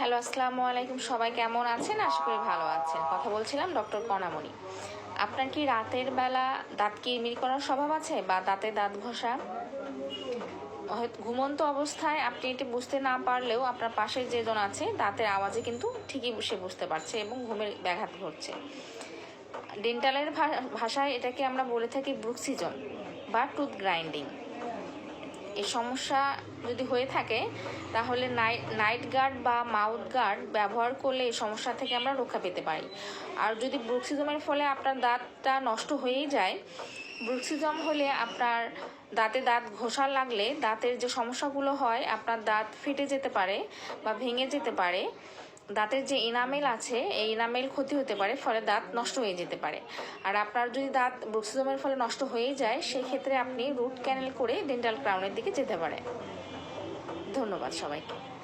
Hello, আসসালামু আলাইকুম। সবাই কেমন আছেন? আশা করি ভালো আছেন। কথা বলছিলাম ডক্টর কণামণি আপনার কি রাতের বেলা দাঁত কিরমির করার স্বভাব আছে বা দাঁতে দাঁত ঘষা? ঘুমন্ত অবস্থায় আপনি এটি বুঝতে না পারলেও আপনার পাশের যেজন আছে, দাঁতের আওয়াজে কিন্তু ঠিকই সে বুঝতে পারছে এবং ঘুমের ব্যাঘাত ঘটছে। ডেন্টালের ভাষায় এটাকে আমরা বলে থাকি ব্রুক্সিজন বা টুথ গ্রাইন্ডিং। এই সমস্যা যদি হয়ে থাকে, তাহলে নাইট গার্ড বা মাউথ গার্ড ব্যবহার করলে এই সমস্যা থেকে আমরা রক্ষা পেতে পারি। আর যদি ব্রুক্সিজমের ফলে আপনার দাঁতটা নষ্ট হয়েই যায় ব্রুক্সিজম হলে আপনার দাঁতে দাঁত ঘষা লাগলে দাঁতের যে সমস্যাগুলো হয়, আপনার দাঁত ফেটে যেতে পারে বা ভেঙে যেতে পারে। দাঁতের যে ইনামেল আছে, এই ইনামেল ক্ষতি হতে পারে, ফলে দাঁত নষ্ট হয়ে যেতে পারে। আর আপনার যদি দাঁত ব্রুক্সিজমের ফলে নষ্ট হয়ে যায় সেই ক্ষেত্রে আপনি রুট ক্যানেল করে ডেন্টাল ক্রাউনের দিকে যেতে পারেন। ধন্যবাদ সবাইকে।